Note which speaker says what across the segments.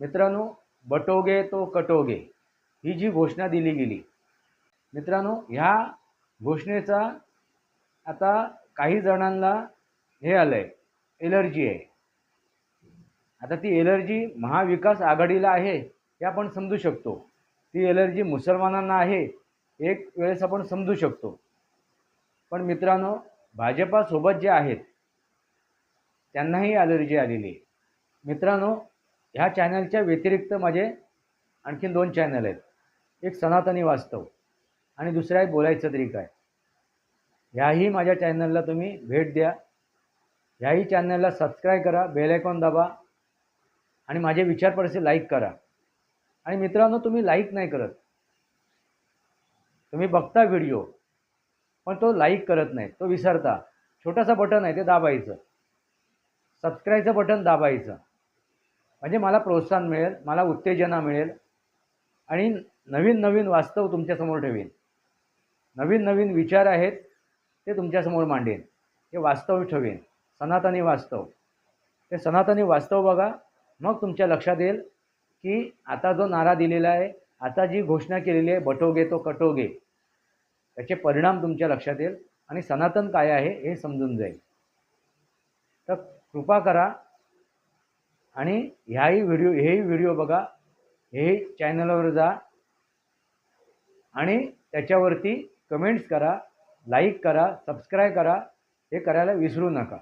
Speaker 1: मित्रांनो बटोगे तो कटोगे ही जी घोषणा दिली गेली. मित्रांनो ह्या घोषणेचा आता काही जणांना हे आलं आहे एलर्जी आहे. आता ती एलर्जी महाविकास आघाडीला आहे हे आपण समजू शकतो. ती एलर्जी मुसलमानांना आहे एक वेळेस आपण समजू शकतो. पण मित्रांनो भाजपासोबत जे आहेत त्यांनाही ॲलर्जी आलेली आहे. मित्रांनो ह्या चॅनलच्या व्यतिरिक्त माझे आणखीन दोन चॅनल आहेत. एक सनातनी वास्तव आणि दुसरं आहे बोलायचं तरी काय. ह्याही माझ्या चॅनलला तुम्ही भेट द्या. ह्याही चॅनलला सबस्क्राईब करा बेल आयकॉन दाबा आणि माझे विचार परिस्थिती लाईक करा. आणि मित्रांनो तुम्ही लाईक नाही करत. तुम्ही बघता व्हिडिओ पण तो लाईक करत नाही तो विसरता. छोटासा बटन आहे ते दाबायचं. सबस्क्राईबचं बटन दाबायचं. म्हणजे मला प्रोत्साहन मिळेल मला उत्तेजना मिळेल. आणि नवीन नवीन वास्तव तुमच्यासमोर ठेवीन. नवीन नवीन विचार आहेत ते तुमच्यासमोर मांडेन. हे वास्तव ठेवेन. सनातनी वास्तव. ते सनातनी वास्तव बघा. मग तुमच्या लक्षात येईल की आता जो नारा दिलेला आहे आता जी घोषणा केलेली आहे बटोगे तो कटोगे त्याचे परिणाम तुमच्या लक्षात येईल आणि सनातन काय आहे हे समजून जाईल. तर कृपा करा आणि ह्याही व्हिडिओ हेही व्हिडिओ बघा हे चॅनलवर जा आणि त्याच्यावरती कमेंट्स करा लाईक करा सबस्क्राईब करा हे करायला विसरू नका.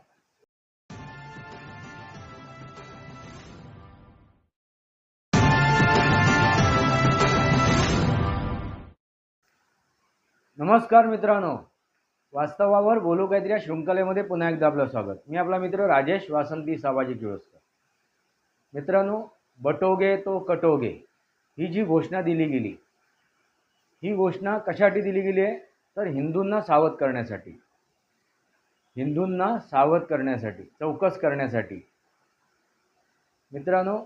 Speaker 1: नमस्कार मित्रांनो. वास्तवावर बोलू काहीतरी या शृंखलेमध्ये पुन्हा एकदा आपलं स्वागत. मी आपला मित्र राजेश वासंती साबाजी किळोस्कर मित्रांनो बटोगे तो कटोगे ही जी घोषणा दिली गेली ही घोषणा कशासाठी दिली गेली आहे? तर हिंदूंना सावध करण्यासाठी. हिंदूंना सावध करण्यासाठी चौकस करण्यासाठी. मित्रांनो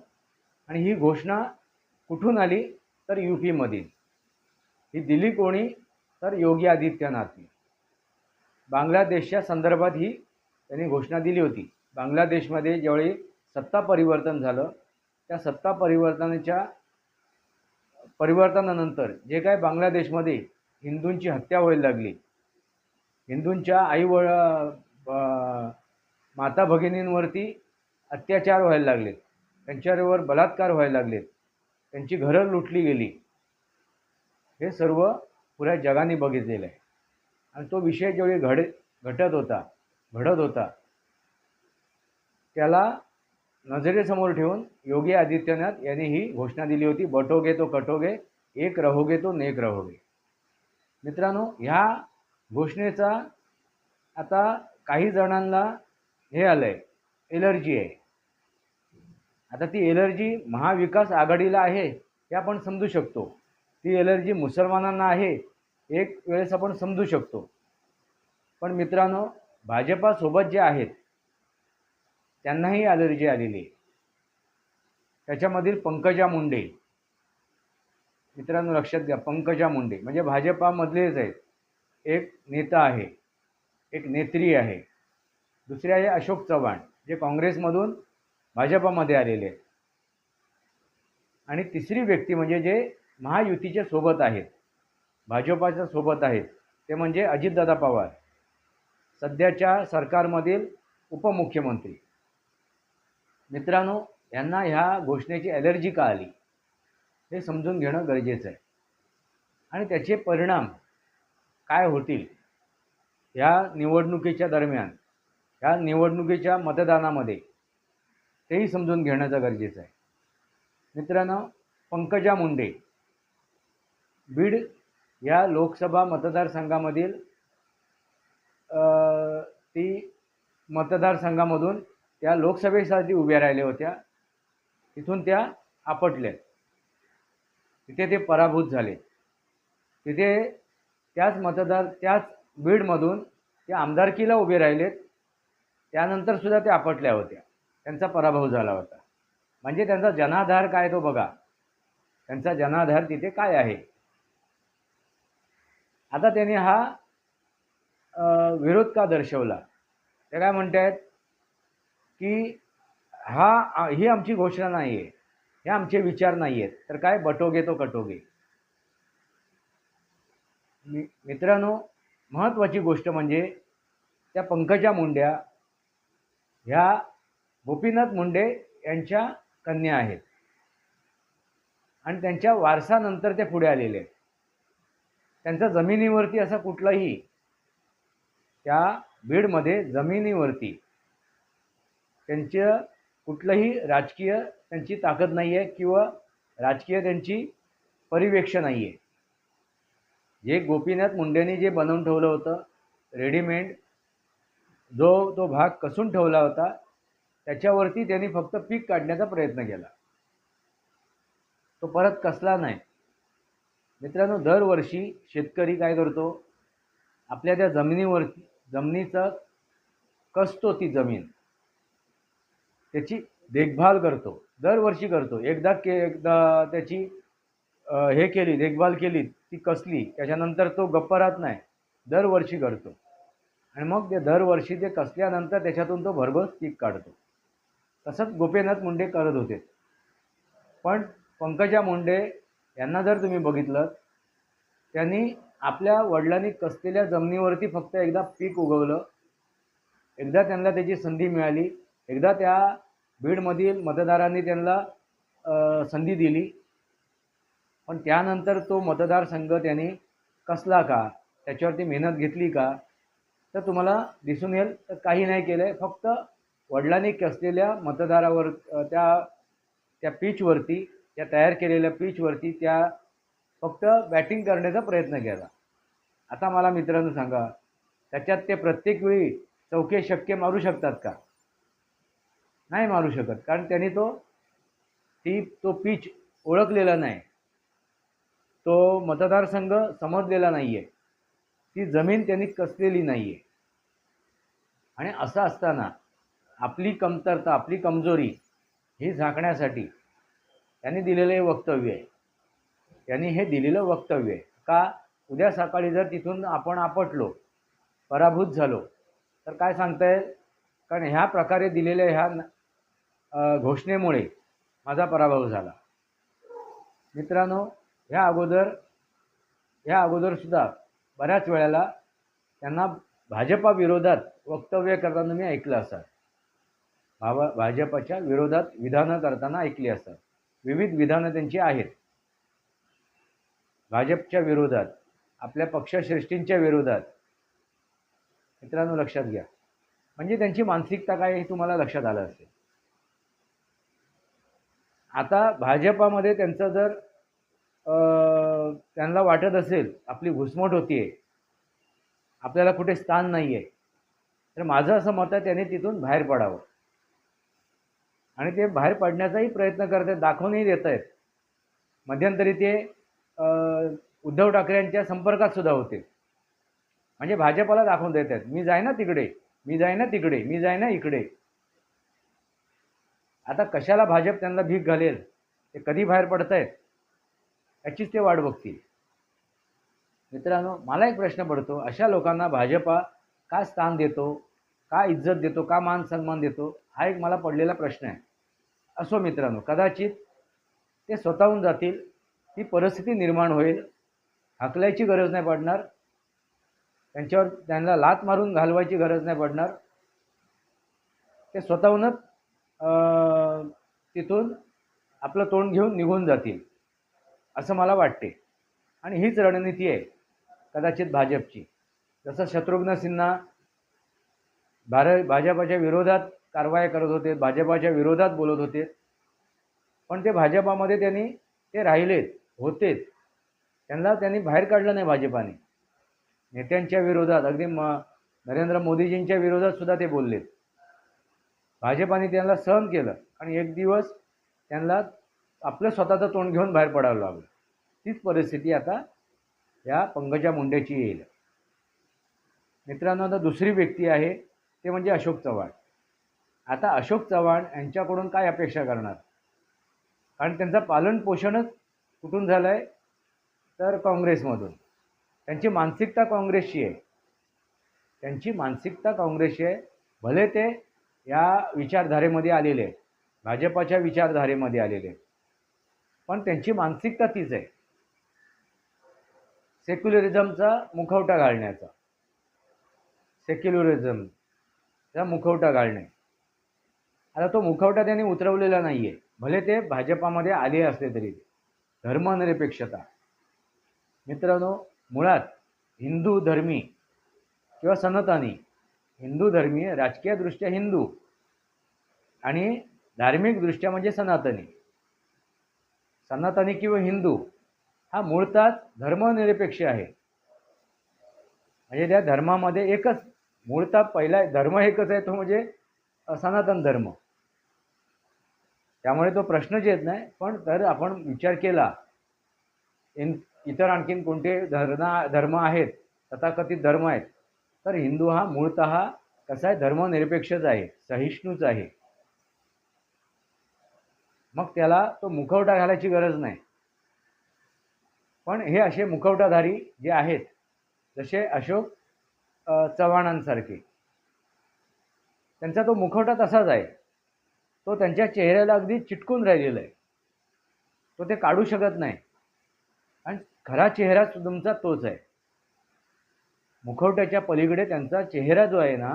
Speaker 1: आणि ही घोषणा कुठून आली? तर यू पीमधील ही दिली कोणी? तर योगी आदित्यनाथने बांगलादेशच्या संदर्भात ही त्यांनी घोषणा दिली होती. बांगलादेशमध्ये ज्यावेळी सत्ता परिवर्तन झालं. त्या सत्ता परिवर्तनाच्या परिवर्तनानंतर जे काय बांगलादेशमध्ये हिंदूंची हत्या व्हायला लागली. हिंदूंच्या आई माता भगिनींवरती अत्याचार व्हायला लागले. त्यांच्यावर बलात्कार व्हायला लागलेत त्यांची घरं लुटली गेली. हे सर्व पुऱ्या जगाने बघितलेलं आहे. आणि तो विषय ज्यावेळी घड घटत होता घडत होता त्याला नजरेसमोर ठेवून योगी आदित्यनाथ यांनी ही घोषणा दिली होती बटोगे तो कटोगे एक रहोगे तो नेक रहोगे. मित्रांनो ह्या घोषणेचा आता काही जणांना हे आलं आहे एलर्जी आहे. आता ती एलर्जी महाविकास आघाडीला आहे हे आपण समजू शकतो. ती एलर्जी मुसलमानांना आहे एक वेळेस आपण समजू शकतो. पण मित्रांनो भाजपासोबत जे आहेत त्यांनाही ॲलर्जी आलेली आहे. त्याच्यामधील पंकजा मुंडे मित्रांनो लक्षात घ्या पंकजा मुंडे म्हणजे भाजपामधलेच आहेत. एक नेता आहे एक नेत्री आहे. दुसरे आहे अशोक चव्हाण जे काँग्रेसमधून भाजपामध्ये आलेले आहेत. आणि तिसरी व्यक्ती म्हणजे जे महायुतीच्या सोबत आहेत भाजपाच्या सोबत आहेत ते म्हणजे अजितदादा पवार सध्याच्या सरकारमधील उपमुख्यमंत्री. मित्रांनो यांना ह्या घोषणेची ॲलर्जी का आली? हे समजून घेणं गरजेचं आहे. आणि त्याचे परिणाम काय होतील? ह्या निवडणुकीच्या दरम्यान ह्या निवडणुकीच्या मतदानामध्ये तेही समजून घेण्याचं गरजेचं आहे. मित्रांनो पंकजा मुंडे बीड या लोकसभा मतदारसंघामधील ती मतदारसंघामधून त्या लोकसभेसाठी उभ्या राहिल्या होत्या. तिथून त्या आपटल्या. तिथे ते पराभूत झाले. तिथे त्याच मतदार त्याच बीडमधून ते आमदारकीला उभे राहिलेत. त्यानंतर सुद्धा ते आपटल्या होत्या. त्यांचा पराभव झाला होता. म्हणजे त्यांचा जनाधार काय तो बघा. त्यांचा जनाधार तिथे काय आहे? आता त्यांनी हा विरोध का दर्शवला? ते काय म्हणत आहेत की हा ही आमची घोषणा नाही आहे हे आमचे विचार नाही आहेत तर काय? बटोगे तो कटोगे. मि मित्रांनो महत्त्वाची गोष्ट म्हणजे त्या पंकजा मुंड्या ह्या गोपीनाथ मुंडे यांच्या कन्या आहेत. आणि त्यांच्या वारसानंतर ते पुढे आलेले आहेत. त्यांचा जमिनीवरती असा कुठलाही त्या बीडमध्ये जमिनीवरती त्यांचं कुठलंही राजकीय त्यांची ताकद नाही आहे किंवा राजकीय त्यांची परिवेक्ष नाही आहे जे गोपीनाथ मुंडेंनी जे बनवून ठेवलं होतं रेडीमेड जो तो भाग कसून ठेवला होता त्याच्यावरती त्यांनी फक्त पीक काढण्याचा प्रयत्न केला. तो परत कसला नाही. मित्रांनो दरवर्षी शेतकरी काय करतो? आपल्या त्या जमिनीवरती जमिनीचा कसतो ती जमीन? त्याची देखभाल करतो. दरवर्षी करतो. एकदा के एकदा त्याची हे केली देखभाल केली ती कसली त्याच्यानंतर तो गप्प राहत नाही. दरवर्षी करतो. आणि मग ते दरवर्षी ते कसल्यानंतर त्याच्यातून तो भरघोस पीक काढतो. तसंच गोपीनाथ मुंडे करत होते. पण पंकजा मुंडे यांना जर तुम्ही बघितलं त्यांनी आपल्या वडिलांनी कसलेल्या जमिनीवरती फक्त एकदा पीक उगवलं एकदा त्यांना त्याची संधी मिळाली एकदा त्या बीडमधील मतदारांनी त्यांना संधी दिली. पण त्यानंतर तो मतदारसंघ त्यांनी कसला का? त्याच्यावरती मेहनत घेतली का? तर तुम्हाला दिसून येईल. तर काही नाही केलं आहे फक्त वडिलांनी कसलेल्या मतदारावर त्या त्या पिचवरती त्या तयार केलेल्या पिचवरती त्या फक्त बॅटिंग करण्याचा प्रयत्न केला. आता मला मित्रांनो सांगा त्याच्यात ते प्रत्येक वेळी चौके शक्य मारू शकतात का? नाही मारू शकत. कारण त्यांनी तो ती तो पिच ओळखलेला नाही. तो मतदारसंघ समजलेला नाही आहे ती जमीन त्यांनी कसलेली नाही आहे आणि असं असताना आपली कमतरता आपली कमजोरी ही झाकण्यासाठी त्यांनी दिलेलं हे वक्तव्य आहे. त्यांनी हे दिलेलं वक्तव्य आहे. का उद्या सकाळी जर तिथून आपण आपटलो पराभूत झालो तर काय सांगता येईल? कारण ह्या प्रकारे दिलेल्या ह्या घोषणेमुळे माझा पराभव झाला. मित्रांनो ह्या अगोदर ह्या अगोदरसुद्धा बऱ्याच वेळेला त्यांना भाजपा विरोधात वक्तव्य करताना मी ऐकलं असं भावा भाजपाच्या विरोधात विधानं करताना ऐकली असतात विविध विधानं त्यांची आहेत. भाजपच्या विरोधात आपल्या पक्षश्रेष्ठींच्या विरोधात. मित्रांनो लक्षात घ्या. म्हणजे त्यांची मानसिकता काय हे तुम्हाला लक्षात आलं असेल. आता भाजपामध्ये त्यांचं जर त्यांना वाटत असेल आपली घुसमट होतीये आपल्याला कुठे स्थान नाही आहे तर माझं असं मत आहे त्याने तिथून बाहेर पडावं. आणि ते बाहेर पडण्याचाही प्रयत्न करत आहेत दाखवूनही देत आहेत. मध्यंतरी ते उद्धव ठाकरेंच्या संपर्कात सुद्धा होते. म्हणजे भाजपाला दाखवून देत आहेत मी जाय ना तिकडे मी जाय ना तिकडे मी जाय ना इकडे. आता कशाला भाजप त्यांना भीक घालेल? ते कधी बाहेर पडत आहेत याचीच ते वाट बघतील. मित्रांनो मला एक प्रश्न पडतो. अशा लोकांना भाजपा का स्थान देतो? का इज्जत देतो? का मान सन्मान देतो? हा एक मला पडलेला प्रश्न आहे. असो मित्रांनो कदाचित ते स्वतःहून जातील ती परिस्थिती निर्माण होईल हाकलायची गरज नाही पडणार त्यांच्यावर त्यांना लात मारून घालवायची गरज नाही पडणार ते स्वतःहूनच तिथून आपलं तोंड घेऊन निघून जातील असं मला वाटते. आणि हीच रणनीती आहे कदाचित भाजपची. जसं शत्रुघ्न सिन्हा भार भाजपाच्या विरोधात कारवाया करत होते भाजपाच्या विरोधात बोलत होते. पण ते भाजपामध्ये त्यांनी ते राहिलेत होतेच त्यांना त्यांनी बाहेर काढलं नाही भाजपाने. नेत्यांच्या विरोधात अगदी म नरेंद्र मोदीजींच्या विरोधात सुद्धा ते बोललेत. भाजपाने त्यांना सहन केलं आणि एक दिवस त्यांना आपलं स्वतःचं तोंड घेऊन बाहेर पडावं लागलं. तीच परिस्थिती आता या पंकजा मुंडेची येईल. मित्रांनो आता दुसरी व्यक्ती आहे ते म्हणजे अशोक चव्हाण. आता अशोक चव्हाण यांच्याकडून काय अपेक्षा करणार? कारण त्यांचं पालनपोषणच कुठून झालं आहे तर काँग्रेसमधून. त्यांची मानसिकता काँग्रेसची आहे. त्यांची मानसिकता काँग्रेसची आहे. भले ते या विचारधारेमध्ये आलेले आहेत. भाजपाच्या विचारधारेमध्ये आलेले आहेत. पण त्यांची मानसिकता तीच आहे. सेक्युलरिझमचा मुखवटा घालण्याचा. सेक्युलरिझमचा मुखवटा घालणे. आता तो मुखवटा त्यांनी उतरवलेला नाही आहे भले ते भाजपामध्ये आले असले तरी. धर्मनिरपेक्षता. मित्रांनो मुळात हिंदू धर्मी किंवा सनातनी हिंदू धर्मीय राजकीयदृष्ट्या हिंदू आणि धार्मिकदृष्ट्या म्हणजे सनातनी. सनातनी किंवा हिंदू हा मूळतः धर्मनिरपेक्ष आहे. म्हणजे त्या धर्मामध्ये एकच मूळतः पहिला धर्म एकच आहे तो म्हणजे सनातन धर्म. त्यामुळे तो प्रश्नच येत नाही पण तर आपण विचार केला इन इतर आणखीन कोणते धर्ना धर्म आहेत तथाकथित धर्म आहेत तर हिंदू हा मूळतः कसा आहे? धर्मनिरपेक्षच आहे सहिष्णूच आहे. मग त्याला तो मुखवटा घालायची गरज नाही. पण हे असे मुखवटाधारी जे आहेत जसे अशोक चव्हाणांसारखे त्यांचा तो मुखवटा तसाच आहे. तो त्यांच्या चेहऱ्याला अगदी चिटकून राहिलेला आहे. तो ते काढू शकत नाही. आणि खरा चेहरा तुमचा तोच आहे. मुखवट्याच्या पलीकडे त्यांचा चेहरा जो आहे ना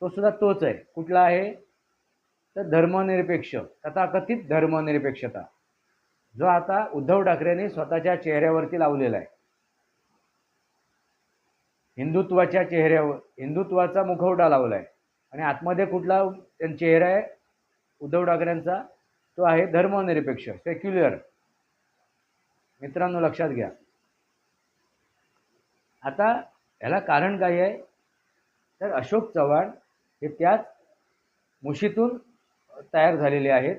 Speaker 1: तो सुद्धा तोच आहे. कुठला आहे? तर धर्मनिरपेक्ष तथाकथित धर्मनिरपेक्षता. जो आता उद्धव ठाकरेंनी स्वतःच्या चेहऱ्यावरती लावलेला आहे. हिंदुत्वाच्या चेहऱ्यावर हिंदुत्वाचा मुखवटा लावला आहे आणि आतमध्ये कुठला त्यां- चेहरा आहे? उद्धव ठाकरेंचा तो आहे धर्मनिरपेक्ष सेक्युलर मित्रांनो लक्षात घ्या. आता ह्याला कारण काय आहे? तर अशोक चव्हाण हे त्याच मुशीतून तयार झालेले आहेत.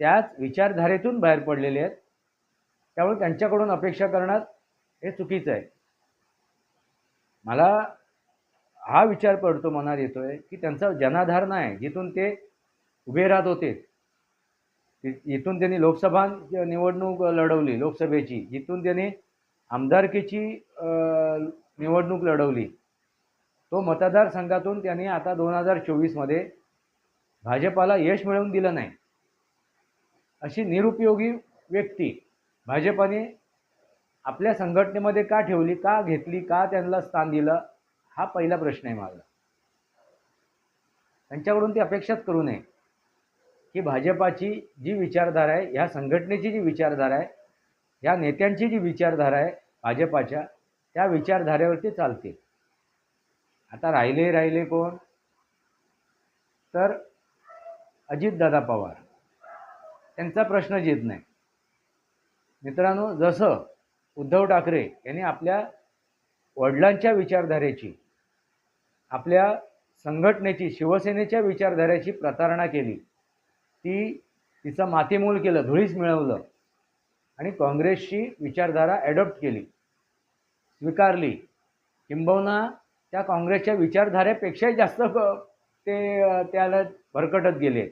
Speaker 1: त्याच विचारधारेतून बाहेर पडलेले आहेत. त्यामुळे त्यांच्याकडून अपेक्षा करणार हे चुकीचं आहे. मला हा विचार पडतो मनात येतो आहे की त्यांचा जनाधार नाही जिथून ते उभे राहत होते. इथून त्यांनी लोकसभा निवडणूक लढवली लोकसभेची जिथून त्यांनी आमदारकीची निवडणूक लढवली. तो मतदारसंघातून त्यांनी आता दोन हजार चोवीसमध्ये भाजपाला यश मिळवून दिलं नाही. अशी निरुपयोगी व्यक्ती भाजपाने आपल्या संघटनेमध्ये का ठेवली का घेतली का त्यांना स्थान दिलं हा पहिला प्रश्न आहे माझा. त्यांच्याकडून ती अपेक्षाच करू नये. की भाजपाची जी विचारधारा आहे ह्या संघटनेची जी विचारधारा आहे ह्या नेत्यांची जी विचारधारा आहे भाजपाच्या त्या विचारधारेवरती चालते आता राहिले राहिले कोण? तर अजितदादा पवार. त्यांचा प्रश्न येत नाही. मित्रांनो जसं उद्धव ठाकरे यांनी आपल्या वडिलांच्या विचारधारेची आपल्या संघटनेची शिवसेनेच्या विचारधारेची प्रतारणा केली ती तिचं मातीमूल केलं धुळीस मिळवलं आणि काँग्रेसची विचारधारा ॲडॉप्ट केली. स्वीकारली. किंबहुना त्या काँग्रेसच्या विचारधारेपेक्षाही जास्त ते त्याला भरकटत गेले.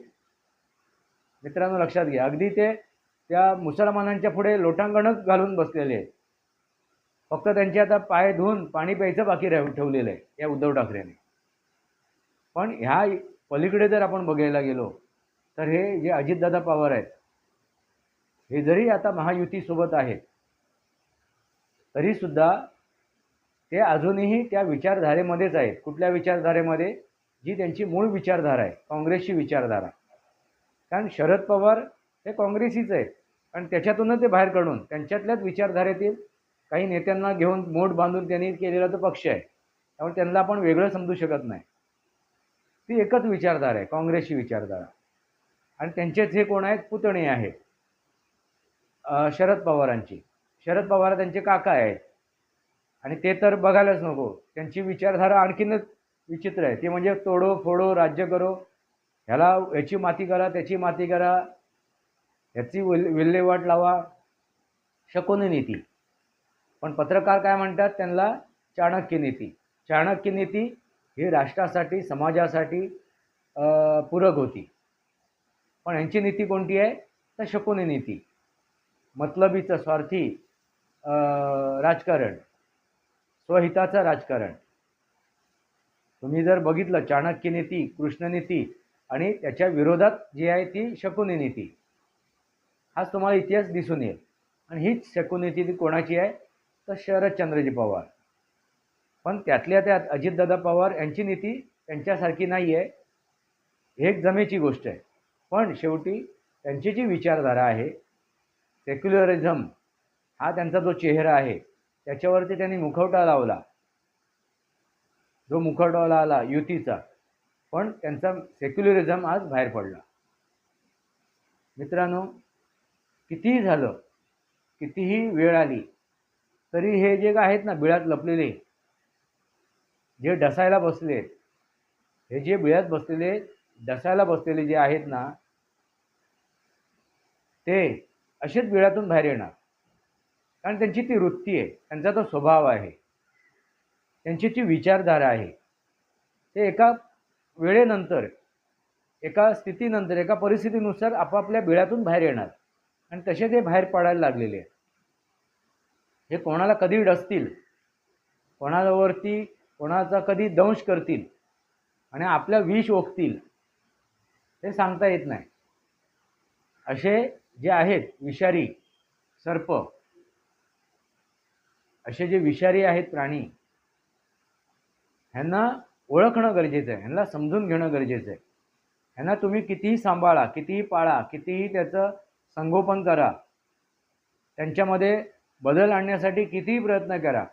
Speaker 1: मित्रांनो लक्षात घ्या. अगदी ते त्या मुसलमानांच्या पुढे लोटांगणच घालून बसलेले. आहेत फक्त त्यांचे आता पाय धुवून पाणी प्यायचं बाकी राहून ठेवलेलं आहे या उद्धव ठाकरेने. पण ह्या पलीकडे जर आपण बघायला गेलो तर हे जे अजितदादा पवार आहेत हे जरी आता महायुतीसोबत आहेत तरीसुद्धा ते अजूनही त्या विचारधारेमध्येच आहेत. कुठल्या विचारधारेमध्ये? जी त्यांची मूळ विचारधारा आहे काँग्रेसची विचारधारा. कारण शरद पवार हे काँग्रेसीच आहेत. आणि त्याच्यातूनच ते बाहेर काढून त्यांच्यातल्याच विचारधारेतील काही नेत्यांना घेऊन मोठ बांधून त्यांनी केलेला तो पक्ष आहे. त्यामुळे त्यांना आपण वेगळं समजू शकत नाही. ती एकच विचारधारा आहे काँग्रेसची विचारधारा. आणि त्यांचेच हे कोण आहेत? पुतणे आहेत. शरद पवारांची. शरद पवार त्यांचे काका आहेत. आणि ते तर बघायलाच नको. त्यांची विचारधारा आणखीनच विचित्र आहे. ती म्हणजे तोडो फोडो राज्य करो. ह्याला याची माती करा त्याची माती करा. ह्याची विल विल्हेवाट लावा. शकुनी नीती. पण पत्रकार काय म्हणतात? त्यांना चाणक्य नीती. चाणक्य नीती ही राष्ट्रासाठी समाजासाठी पूरक होती. पण यांची नीती कोणती आहे? तर शकुनी नीती. मतलबीचं स्वार्थी राजकारण स्वहिताचं राजकारण. तुम्ही जर बघितलं चाणक्य नीती कृष्णनीती आणि त्याच्या विरोधात जी आहे ती शकुनी नीती. हाच तुम्हाला इतिहास दिसून येईल. आणि हीच शकुनीती ती कोणाची आहे? तर शरदचंद्रजी पवार. पण त्यातल्या त्यात अजितदादा पवार यांची नीती त्यांच्यासारखी नाही आहे. हे एक जमेची गोष्ट आहे. पण शेवटी त्यांची जी विचारधारा आहे सेक्युलरिझम हा त्यांचा जो चेहरा आहे त्याच्यावरती त्यांनी मुखवटा लावला. जो मुखवटा लावला युतीचा पण त्यांचा सेक्युलरिझम आज बाहेर पडला. मित्रांनो कितीही झालं कितीही वेळ आली तरी हे जे काय आहेत ना बिळात लपलेले जे डसायला बसले हे जे बिळात बसलेले डसायला बसलेले जे आहेत ना ते असेच बिळातून बाहेर येणार. कारण त्यांची ती वृत्ती आहे. त्यांचा तो स्वभाव आहे. त्यांची ती विचारधारा आहे. ते एका वेळेनंतर एका स्थितीनंतर एका परिस्थितीनुसार आपापल्या बिळातून बाहेर येणार. आणि तसे ते बाहेर पडायला लागलेले आहेत. हे कोणाला कधी डसतील कोणावरती कोणाचा कधी दंश करतील आणि आपल्या विष ओकतील हे सांगता येत नाही. असे जे आहेत विषारी सर्प असे जे विषारी आहेत प्राणी ह्यांना ओळखणं गरजेचं आहे ह्यांना समजून घेणं गरजेचं आहे. ह्यांना तुम्ही कितीही सांभाळा कितीही पाळा कितीही त्याचं संगोपन करा त्यांच्यामध्ये बदल आणण्यासाठी कितीही प्रयत्न करा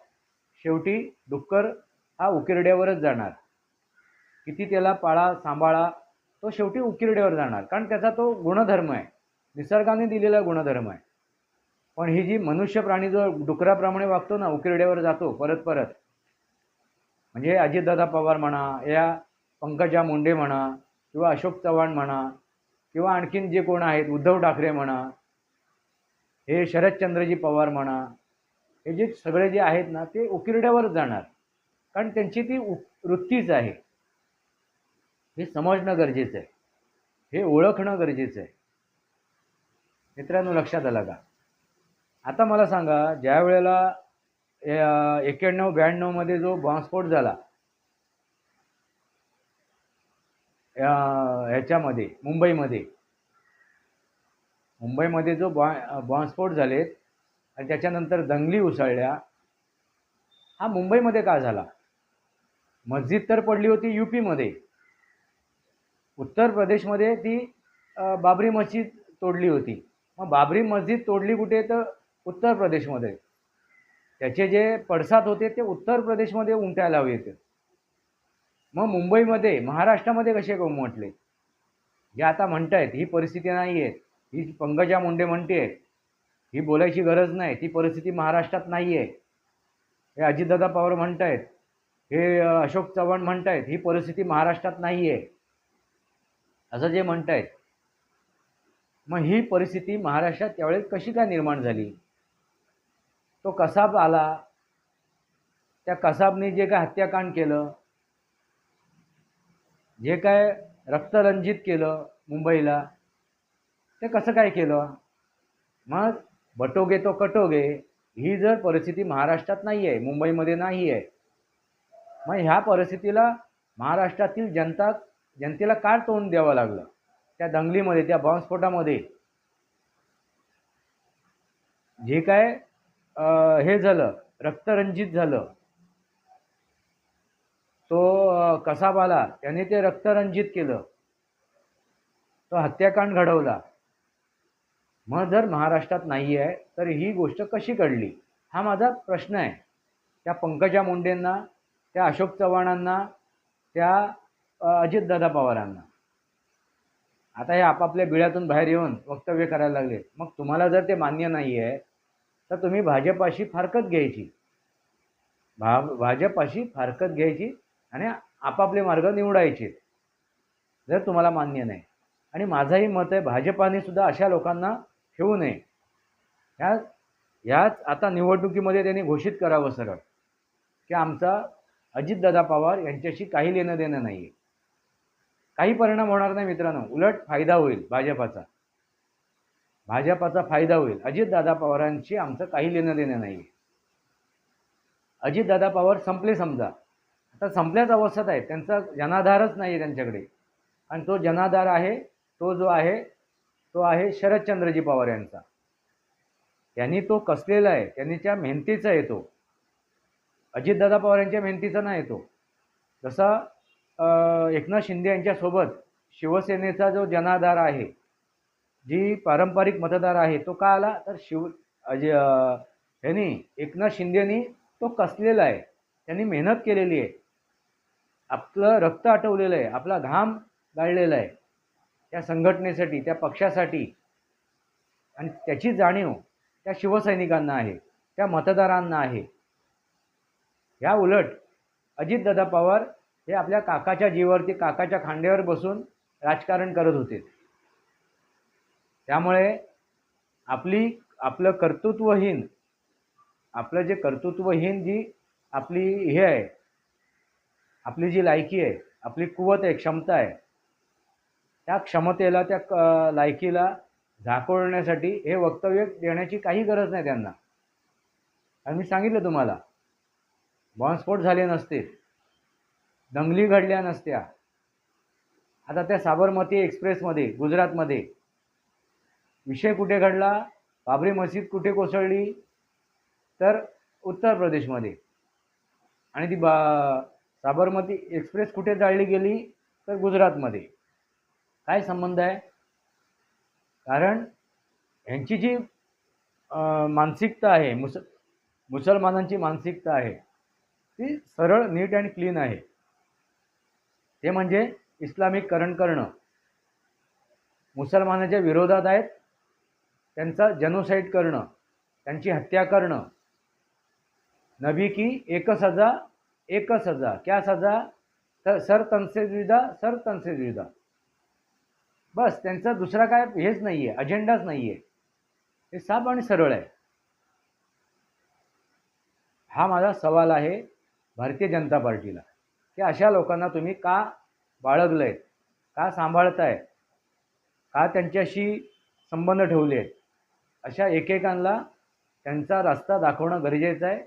Speaker 1: शेवटी डुक्कर हा उकिरड्यावरच जाणार. किती त्याला पाळा सांभाळा तो शेवटी उकिरड्यावर जाणार कारण त्याचा तो गुणधर्म आहे. निसर्गाने दिलेला गुणधर्म आहे. पण ही जी मनुष्य प्राणी जो डुकराप्रमाणे वागतो ना उकिरड्यावर जातो परत परत. म्हणजे अजितदादा पवार म्हणा या पंकजा मुंडे म्हणा किंवा अशोक चव्हाण म्हणा किंवा आणखीन जे कोण आहेत उद्धव ठाकरे म्हणा हे शरदचंद्रजी पवार म्हणा हे जे सगळे जे आहेत ना ते उकिरड्यावर जाणार. कारण त्यांची ती उ वृत्तीच आहे. हे समजणं गरजेचं आहे. हे ओळखणं गरजेचं आहे. मित्रांनो लक्षात आलं का? आता मला सांगा ज्या वेळेला एक्क्याण्णव ब्याण्णवमध्ये जो बॉम्बस्फोट झाला ह्याच्यामध्ये मुंबईमध्ये मुंबईमध्ये जो बॉ बॉम्बस्फोट झालेत आणि त्याच्यानंतर दंगली उसळल्या हा मुंबईमध्ये का झाला? मस्जिद तर पडली होती यू पीमध्ये उत्तर प्रदेशमध्ये ती बाबरी मस्जिद तोडली होती. मग बाबरी मस्जिद तोडली कुठे तर उत्तर प्रदेशमध्ये. त्याचे जे पडसाद होते ते उत्तर प्रदेशमध्ये उमटायला हवे होते. मग मुंबईमध्ये महाराष्ट्रामध्ये कसे म्हटले जे आता म्हणतायत ही परिस्थिती नाही आहे ही पंकजा मुंडे म्हणते ही बोलायची गरज नाही ती परिस्थिती महाराष्ट्रात नाही आहे हे अजितदादा पवार म्हणतायत हे अशोक चव्हाण म्हणतायत ही परिस्थिती महाराष्ट्रात नाही आहे असं जे म्हणतायत मग ही परिस्थिती महाराष्ट्रात त्यावेळेस कशी काय निर्माण झाली? तो कसाब आला. त्या कसाबने जे काय हत्याकांड केलं जे काय रक्तरंजित केलं मुंबईला ते कसं काय केलं? मग बटोगे तो कटोगे ही जर परिस्थिती महाराष्ट्रात नाही आहे मुंबईमध्ये नाही आहे मग ह्या परिस्थितीला महाराष्ट्रातील जनता जनतेला काय तोंड द्यावं लागलं? त्या दंगलीमध्ये त्या बॉम्बस्फोटामध्ये. जे काय हे झालं रक्तरंजित झालं तो कसाबाला त्याने ते रक्तरंजित केलं. तो हत्याकांड घडवला. मग जर महाराष्ट्रात नाही आहे तर ही गोष्ट कशी घडली? हा माझा प्रश्न आहे. त्या पंकजा मुंडेंना त्या अशोक चव्हाणांना त्या अजितदादा पवारांना. आता हे आपापल्या बिळातून बाहेर येऊन वक्तव्य करायला लागले. मग तुम्हाला जर ते मान्य नाही आहे तर तुम्ही भाजपाशी फारकत घ्यायची. भा भाजपाशी फारकत घ्यायची आणि आपापले मार्ग निवडायचे. जर तुम्हाला मान्य नाही. आणि माझंही मत आहे भाजपाने सुद्धा अशा लोकांना ठेवू नये. ह्या ह्याच आता निवडणुकीमध्ये त्यांनी घोषित करावं सरळ. की आमचा अजितदादा पवार यांच्याशी काही लेणं देणं नाही आहे काही परिणाम होणार नाही मित्रांनो. उलट फायदा होईल भाजपाचा. भाजपाचा फायदा होईल. अजितदादा पवारांशी आमचं काही लेणं देणं नाही आहे अजितदादा पवार संपले समजा. आता संपल्याच अवस्थेत आहे त्यांचा जनाधारच नाही आहे त्यांच्याकडे. आणि तो जनाधार आहे तो जो आहे तो आहे शरदचंद्रजी पवार यांचा. त्यांनी तो कसलेला आहे? त्यांनीच्या मेहनतीचा येतो अजितदादा पवार यांच्या मेहनतीचा नाही येतो जसा एकनाथ शिंदे यांच्यासोबत शिवसेनेचा जो जनाधार आहे जी पारंपरिक मतदार आहे तो का आला? तर शिव अजय अ, ह्यांनी एकनाथ शिंदेनी तो कसलेला आहे? त्यांनी मेहनत केलेली आहे. आपलं रक्त आटवलेलं आहे आपला घाम गाळलेला आहे. त्या संघटनेसाठी त्या पक्षासाठी. आणि त्याची जाणीव त्या शिवसैनिकांना आहे त्या मतदारांना आहे. या उलट अजितदादा पवार हे आपल्या काकाच्या जीवावरती काकाच्या खांद्यावर बसून राजकारण करत होते. त्यामुळे आपली आपलं कर्तृत्वहीन आपलं जे कर्तृत्वहीन जी आपली हे आहे आपली जी लायकी आहे आपली कुवत आहे क्षमता आहे त्या क्षमतेला त्या क लायकीला झाकोळण्यासाठी हे वक्तव्य देण्याची काही गरज नाही त्यांना. आणि मी सांगितलं तुम्हाला बॉम्बस्फोट झाले नसते दंगली घडल्या नसत्या. आता त्या साबरमती एक्सप्रेसमध्ये गुजरातमध्ये. विषय कुठे घडला? बाबरी मशीद कुठे कोसळली? तर उत्तर प्रदेशमध्ये. आणि ती बा साबरमती एक्सप्रेस कुठे जाळली गेली? तर गुजरातमध्ये. काय संबंध आहे? कारण ह्यांची जी मानसिकता आहे मुस मुसलमानांची मानसिकता आहे ती सरळ नीट अँड क्लीन आहे. ते म्हणजे इस्लामिककरण करणं. मुसलमानाच्या विरोधात आहेत त्यांचा जनोसाईड करणं त्यांची हत्या करणं. नबी की एक सजा एक सजा. क्या सजा? तर सर तनसे जुदा सर तनसे बस त्यांचा दुसरा काय हेच नाही आहे अजेंडाच नाही आहे हे साफ आणि सरळ आहे. हा माझा सवाल आहे भारतीय जनता पार्टीला. की अशा लोकांना तुम्ही का बाळगलं आहेत का सांभाळताय? का त्यांच्याशी संबंध ठेवले आहेत अशा एकेकांना त्यांचा रस्ता दाखवणं गरजेचं आहे.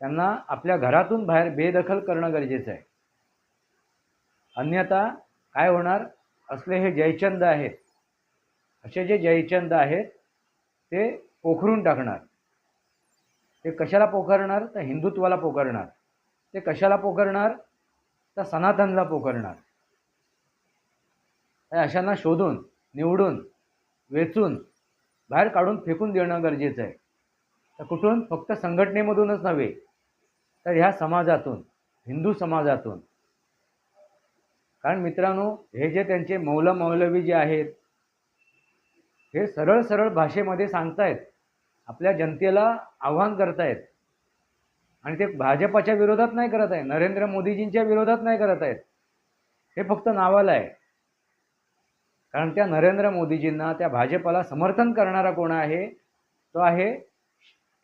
Speaker 1: त्यांना आपल्या घरातून बाहेर बेदखल करणं गरजेचं आहे. अन्यथा काय होणार? असले हे जयचंद आहेत. असे जे जयचंद आहेत ते पोखरून टाकणार. ते कशाला पोखरणार? तर हिंदुत्वाला पोखरणार. ते कशाला पोखरणार? तर सनातनला पोखरणार अशांना शोधून निवडून वेचून बाहेर काढून फेकून देणं गरजेचं आहे. तर कुठून? फक्त संघटनेमधूनच नव्हे तर ह्या समाजातून हिंदू समाजातून. कारण मित्रांनो हे जे त्यांचे मौल मौलवी जे आहेत हे सरळ सरळ भाषेमध्ये सांगतायत आपल्या जनतेला आव्हान करतायत. आणि ते भाजपाच्या विरोधात नाही करत आहे. नरेंद्र मोदीजींच्या विरोधात नाही करत आहेत. हे फक्त नावाला आहे. कारण त्या नरेंद्र मोदीजींना त्या भाजपाला समर्थन करणारा कोण आहे? तो आहे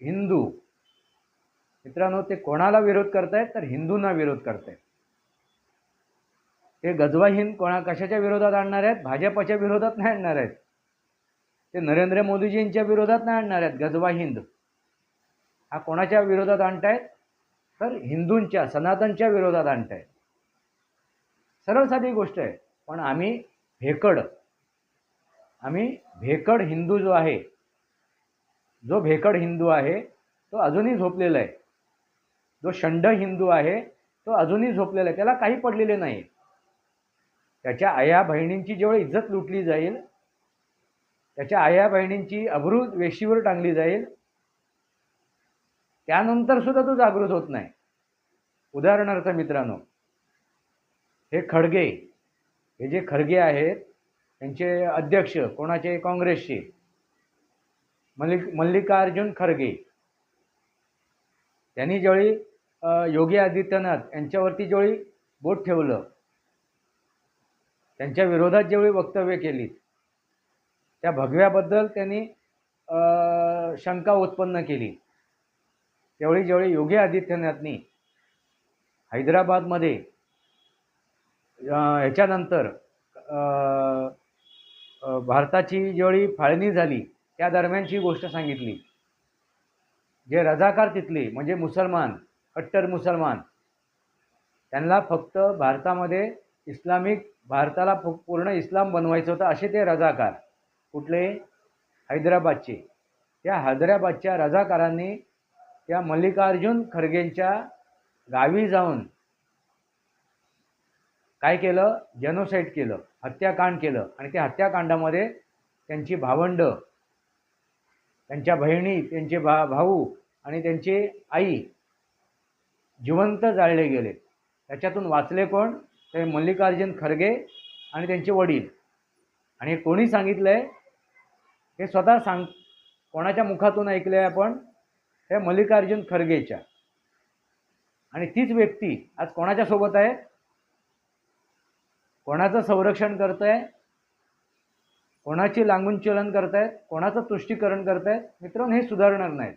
Speaker 1: हिंदू. मित्रांनो ते कोणाला विरोध करतायत? तर हिंदूंना विरोध करतायत. ते गजवा हिंद कोणा कशाच्या विरोधात आणणार आहेत? भाजपाच्या विरोधात नाही आणणार आहेत. ते नरेंद्र मोदीजींच्या विरोधात नाही आणणार आहेत. गजवा हिंद. हा कोणाच्या विरोधात आणतायत? तर हिंदूंच्या सनातनच्या विरोधात आणतायत सरळ साधी गोष्ट आहे पण आम्ही भेकड आम्ही भेकड हिंदू जो आहे जो भेकड हिंदू आहे तो अजूनही झोपलेला आहे. जो शंड हिंदू आहे तो अजूनही झोपलेला आहे. त्याला काही पडलेले नाही. त्याच्या आया बहिणींची जेव्हा इज्जत लुटली जाईल त्याच्या आया बहिणींची अब्रू वेशीवर टांगली जाईल त्यानंतर सुद्धा तो जागृत होत नाही. उदाहरणार्थ मित्रांनो हे खडगे हे जे खडगे आहेत त्यांचे अध्यक्ष कोणाचे? काँग्रेसचे. मल्लिक मल्लिकार्जुन खरगे त्यांनी ज्यावेळी योगी आदित्यनाथ यांच्यावरती ज्यावेळी बोट ठेवलं त्यांच्या विरोधात ज्यावेळी वक्तव्य केली त्या भगव्याबद्दल त्यांनी शंका उत्पन्न केली. त्यावेळी ज्यावेळी योगी आदित्यनाथनी हैदराबादमध्ये ह्याच्यानंतर भारताची ज्यावेळी फाळणी झाली त्या दरम्यानची गोष्ट सांगितली. जे रजाकार तिथले म्हणजे मुसलमान कट्टर मुसलमान त्यांना फक्त भारतामध्ये इस्लामिक भारताला पूर्ण इस्लाम बनवायचं होतं असे ते रजाकार कुठले? हैदराबादचे. त्या हैदराबादच्या रजाकारांनी त्या मल्लिकार्जुन खरगेंच्या गावी जाऊन काय केलं? जेनोसाईड केलं हत्याकांड केलं. आणि त्या हत्याकांडामध्ये त्यांची भावंड त्यांच्या बहिणी त्यांचे भा भाऊ आणि त्यांची आई जिवंत जाळले गेले. त्याच्यातून वाचले कोण? ते मल्लिकार्जुन खरगे आणि त्यांचे वडील. आणि हे कोणी सांगितलं आहे हे स्वतः सांग कोणाच्या मुखातून ऐकलं आहे आपण? हे मल्लिकार्जुन खरगेच्या. आणि तीच व्यक्ती आज कोणाच्या सोबत आहे? कोणाचं संरक्षण करत आहे कोणाची लांगून चलन करतायत कोणाचं तुष्टीकरण करतायत मित्रांनो हे सुधारणार नाहीत.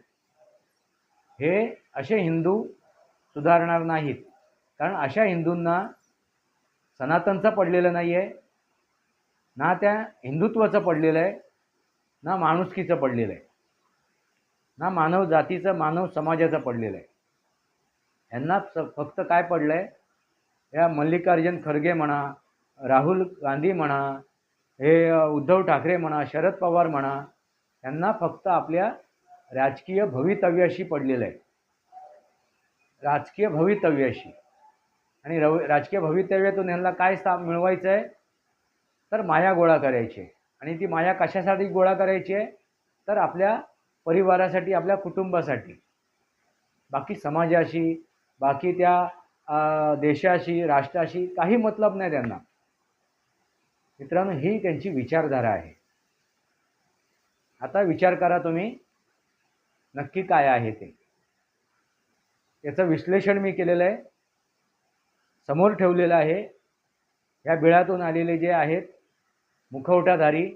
Speaker 1: हे असे हिंदू सुधारणार नाहीत. कारण अशा हिंदूंना सनातनचं पडलेलं नाही आहे ना त्या हिंदुत्वाचं पडलेलं आहे ना माणुसकीचं पडलेलं आहे. ना मानव जातीचं मानव समाजाचं पडलेलं आहे. यांना स फक्त काय पडलं आहे या मल्लिकार्जुन खरगे म्हणा राहुल गांधी म्हणा हे उद्धव ठाकरे म्हणा शरद पवार म्हणा यांना फक्त आपल्या राजकीय भवितव्याशी पडलेलं आहे. राजकीय भवितव्याशी. आणि रव राजकीय भवितव्यातून यांना काय स्थान मिळवायचं आहे? तर माया गोळा करायची आहे. आणि ती माया कशासाठी गोळा करायची आहे? तर आपल्या परिवारासाठी आपल्या कुटुंबासाठी. बाकी समाजाशी बाकी त्या देशाशी राष्ट्राशी काही मतलब नाही त्यांना. मित्रांनो ही त्यांची विचारधारा आहे. आता विचार करा तुम्ही नक्की काय आहे ते. याचं विश्लेषण मी केलेलं आहे. समोर ठेवलेलं आहे. या बिळातून आलेले जे आहेत मुखवटाधारी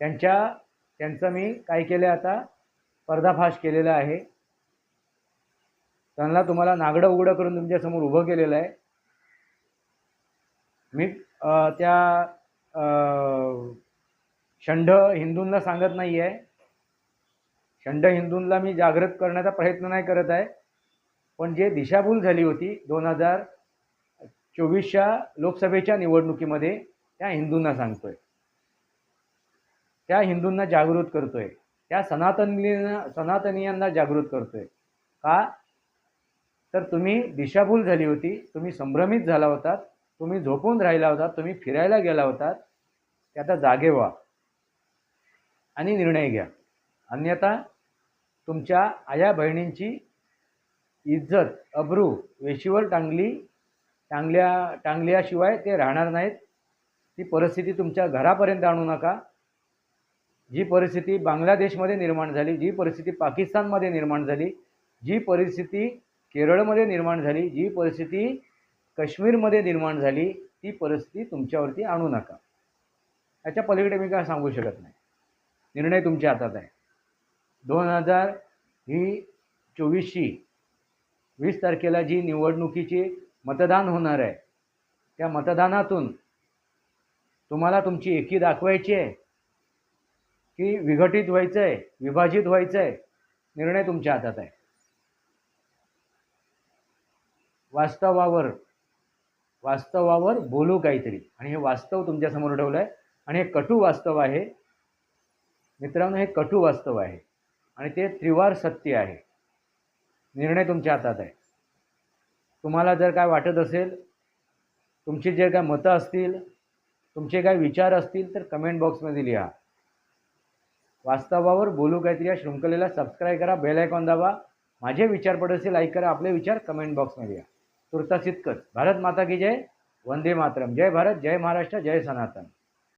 Speaker 1: त्यांच्या त्यांचं मी काय केलं आता? पर्दाफाश केलेला आहे. त्यांना तुम्हाला नागडं उघडं करून तुमच्यासमोर उभं केलेलं आहे. मी त्या षंड हिंदूंना सांगत नाही आहे षंड हिंदूंना मी जागृत करण्याचा प्रयत्न नाही करत आहे. पण जे दिशाभूल झाली होती दोन हजार चोवीसच्या लोकसभेच्या निवडणुकीमध्ये त्या हिंदूंना सांगतोय. त्या हिंदूंना जागृत करतोय. त्या सनातन सनातनीयांना जागृत करतोय. का? तर तुम्ही दिशाभूल झाली होती तुम्ही संभ्रमित झाला होतात तुम्ही झोपून राहिला होता तुम्ही फिरायला गेला होतात ते आता जागे व्हा आणि निर्णय घ्या. अन्यथा तुमच्या आया बहिणींची इज्जत अब्रू वेशीवर टांगली टांगल्या टांगल्याशिवाय ते राहणार नाहीत. ती परिस्थिती तुमच्या घरापर्यंत आणू नका. जी परिस्थिती बांगलादेशमध्ये निर्माण झाली जी परिस्थिती पाकिस्तानमध्ये निर्माण झाली जी परिस्थिती केरळमध्ये निर्माण झाली जी परिस्थिती काश्मीरमध्ये निर्माण झाली ती परिस्थिती तुमच्यावरती आणू नका. याच्या पलीकडे मी काय सांगू शकत नाही. निर्णय तुमच्या हातात आहे. दोन हजार ही चोवीसशी वीस तारखेला जी निवडणुकीची मतदान होणार आहे त्या मतदानातून तुम्हाला तुमची एकी दाखवायची आहे. की विघटित व्हायचं आहे विभाजित व्हायचं आहे निर्णय तुमच्या हातात आहे. वास्तवावर वास्तवावर बोलू काहीतरी. आणि हे वास्तव तुमच्यासमोर ठेवलं आहे आणि हे कटू वास्तव आहे. मित्रांनो हे कटू वास्तव आहे. आणि ते त्रिवार सत्य आहे. निर्णय तुमच्या हातात आहे. तुम्हाला जर काय वाटत असेल तुमची जे काय मतं असतील तुमचे काय विचार असतील तर कमेंट बॉक्समध्ये लिहा. वास्तवावर बोलू काहीतरी या शृंखलेला सबस्क्राईब करा बेल आयकॉन दाबा. माझे विचार पडत असेल लाईक करा आपले विचार कमेंट बॉक्समध्ये या. तुर्तास इतकंच. भारत माता की जय वंदे मातरम. जय भारत जय महाराष्ट्र जय सनातन.